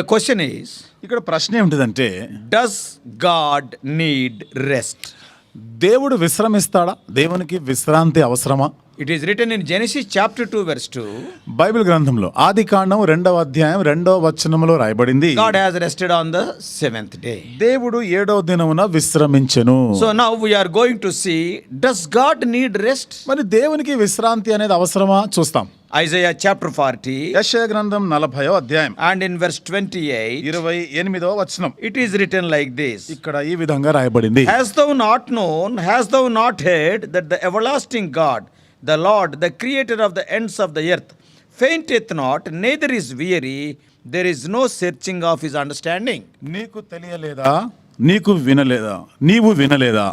Question is ఇక్కడ ప్రశ్న ఏమిటిదంటే డస్ గాడ్ నీడ్ రెస్ట్ దేవుడు విశ్రమిస్తాడా? దేవునికి విశ్రాంతి అవసరమా? It is written in Genesis chapter two verse two Bible గ్రంథంలో ఆది కాండం రెండవ అధ్యాయం రెండవ వచనంలో రాయబడింది. God has rested on the seventh day దేవుడు ఏడవ దినమున విశ్రమించను. So now we are going to see does God need rest మరి దేవునికి విశ్రాంతి అనేది అవసరమా? చూస్తాం. Isaiah chapter 40 యెషయా గ్రంథం నలభయో అధ్యాయం and in verse 28, ఇరవై ఎనిమిదవ వచనం it is written like this ఇక్కడ ఈ విధంగా రాయబడింది Hast thou not known, hast thou not heard that the everlasting God, the Lord, the creator of the ends of the earth, fainteth not, neither is weary, there is no searching of his understanding. నీకు తెలియలేదా నీకు వినలేదా నీవు వినలేదా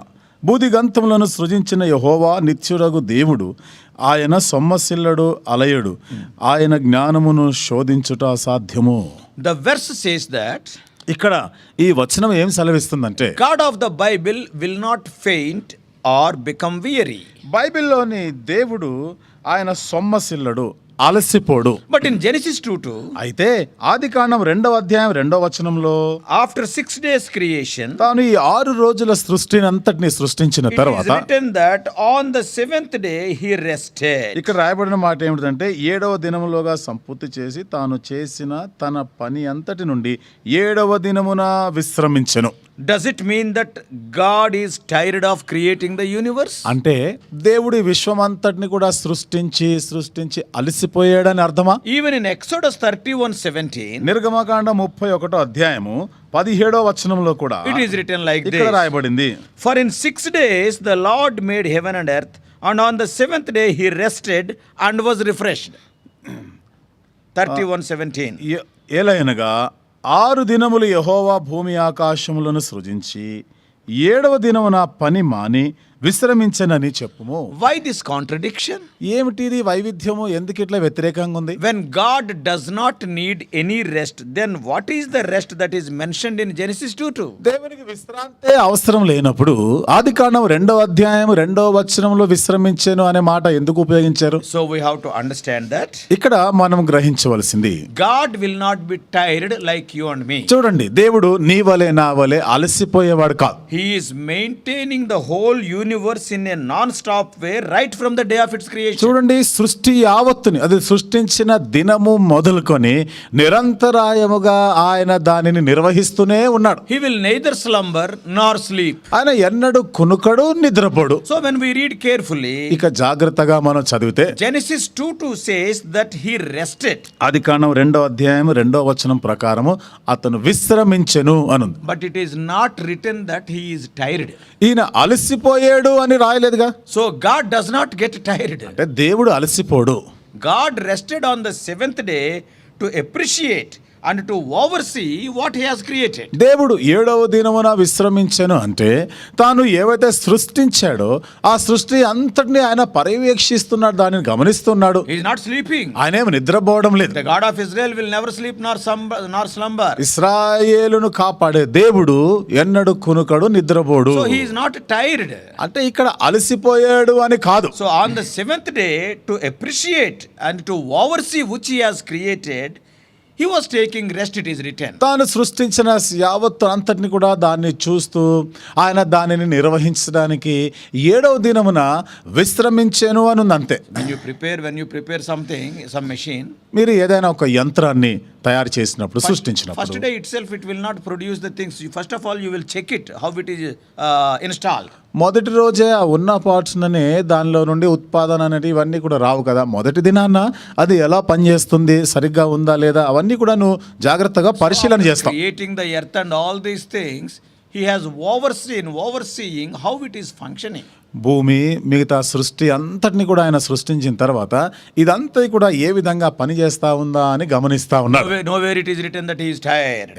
బూదిగంతములను సృజించిన యహోవా నిత్యుడగు దేవుడు. ఆయన సొమ్మసిల్లడు అలయడు. ఆయన జ్ఞానమును శోధించుట అసాధ్యము. The verse says that ఇక్కడ ఈ వచనం ఏం సెలవిస్తుందంటే God of the Bible will not faint or become weary. బైబిల్లోని దేవుడు ఆయన సొమ్మసిల్లడు అలసిపోడు But in Genesis 2 2, అయితే ఆది కాండం రెండవ అధ్యాయం రెండవ వచనంలో after six days creation, తాను ఈ ఆరు రోజుల సృష్టిని అంతటిని సృష్టించిన it is తర్వాత written that on the seventh day he rested. ఇక్కడ రాయబడిన మాట ఏమిటంటే ఏడవ దినములోగా సంపూర్తి చేసి తాను చేసిన తన పని అంతటి నుండి ఏడవ దినమున విశ్రమించెను Does it mean that God is tired of creating the universe? అంటే దేవుడి విశ్వం అంతటిని కూడా సృష్టించి సృష్టించి మర్చిపోయాడని అర్థమా? Even in Exodus thirty one seventy నిర్గమకాండ ముప్పై ఒకటో అధ్యాయము పదిహేడో వచనంలో కూడా ఇట్ ఈస్ రిటర్న్ లైక్ ఇక్కడ రాయబడింది. For in six days the Lord made heaven and earth and on the seventh day he rested and was refreshed thirty one seventeen ఏలైనగా ఆరు దినములు యహోవా భూమి ఆకాశములను సృజించి ఏడవ దినమున పని మాని విశ్రమించనని చెప్పుము. వై దిస్ కాంట్రడిక్షన్ ఏమిటి వైవిధ్యము? ఎందుకు ఇట్లా వ్యతిరేకంగా ఉంది? When God does not need any rest then what is the rest that is mention in Genesis two two దేవునికి విశ్రాంతి అవసరం లేనప్పుడు ఆది కాండం రెండో అధ్యాయం రెండో వచనంలో విశ్రమించాను అనే మాట ఎందుకు ఉపయోగించారు? So we have to understand that ఇక్కడ మనం గ్రహించవలసింది God will not be tired like you and me చూడండి దేవుడు నీ వలే నా వలే అలసిపోయేవాడు కాదు. He is maintaining the whole universe universe in a non stop way right from the day of its creation చూడండి సృష్టి యావత్తుని అది సృష్టించిన దినము మొదలుకొని నిరంతరాయముగా ఆయన దానిని నిర్వహిస్తూనే ఉన్నాడు. He will neither slumber nor sleep ఆయన ఎన్నడు కునుకడు నిద్రపోడు. So when we read carefully ఇక జాగ్రత్తగా మనం చదివితే Genesis two two says that he rested అది కారణం రెండో అధ్యాయం రెండో వచనం ప్రకారం అతను విశ్రమించెను అనుంది. But it is not written that he is tired ఈయన అలసిపోయే చేయడు అని రాయలేదుగా? So God does not get tired అంటే దేవుడు అలసిపోడు. God rested on the seventh day to appreciate and to oversee what he has created దేవుడు ఏడవ దినమున విశ్రమించను అంటే తాను ఏవైతే సృష్టించాడో ఆ సృష్టి అంతటిని ఆయన పర్యవేక్షిస్తున్నాడు దానిని గమనిస్తున్నాడు. ఈజ్ నాట్ స్లీపింగ్ ఆయన ఏమి నిద్రపోవడం లేదు. God of Israel will never sleep nor slumber nor slumber ఇస్రాయేలును కాపాడే దేవుడు ఎన్నడు కునుకడు నిద్రపోడు. So he is not tired అంటే ఇక్కడ అలసిపోయాడు అని కాదు. So on the seventh day to appreciate and to oversee which he has created he was taking rest, it is written. తాను సృష్టించిన యావత్తు అంతటిని కూడా దాన్ని చూస్తూ ఆయన దానిని నిర్వహించడానికి ఏడవ దినమున విశ్రమించాను అని ఉంది అంతే When you prepare, when you prepare something, some machine, మీరు ఏదైనా ఒక యంత్రాన్ని తయారు చేసినప్పుడు సృష్టించినప్పుడు. First day itself it will not produce things first of all you will check it how it is install మొదటి రోజే ఆ ఉన్న పార్ట్స్ని దానిలో నుండి ఉత్పాదన అనేది ఇవన్నీ కూడా రావు కదా. మొదటి దినాన్న అది ఎలా పనిచేస్తుంది సరిగ్గా ఉందా లేదా అవన్నీ కూడా నువ్వు జాగ్రత్తగా పరిశీలన చేస్తావు eyeing the earth and all these things he has overseen overseeing how it is functioning భూమి మిగతా సృష్టి అంతటిని కూడా ఆయన సృష్టించిన తర్వాత ఇదంతా కూడా ఏ విధంగా పనిచేస్తా ఉందా అని గమనిస్తా ఉన్నాడు.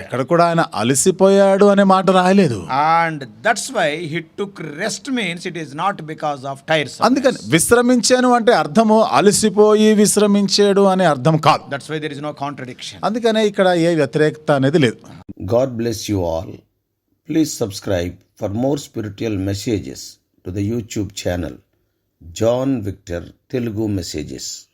ఎక్కడ కూడా ఆయన అలసిపోయాడు అనే మాట రాయలేదు. And that's why he took rest means it is not because of tires అందుకని విశ్రమించాను అంటే అర్థము అలసిపోయి విశ్రమించాడు అనే అర్థం కాదు. That's why there is no contradiction అందుకనే ఇక్కడ ఏ వ్యతిరేకత అనేది లేదు. God bless you all Please subscribe for more spiritual messages to the YouTube channel John Victor Telugu Messages.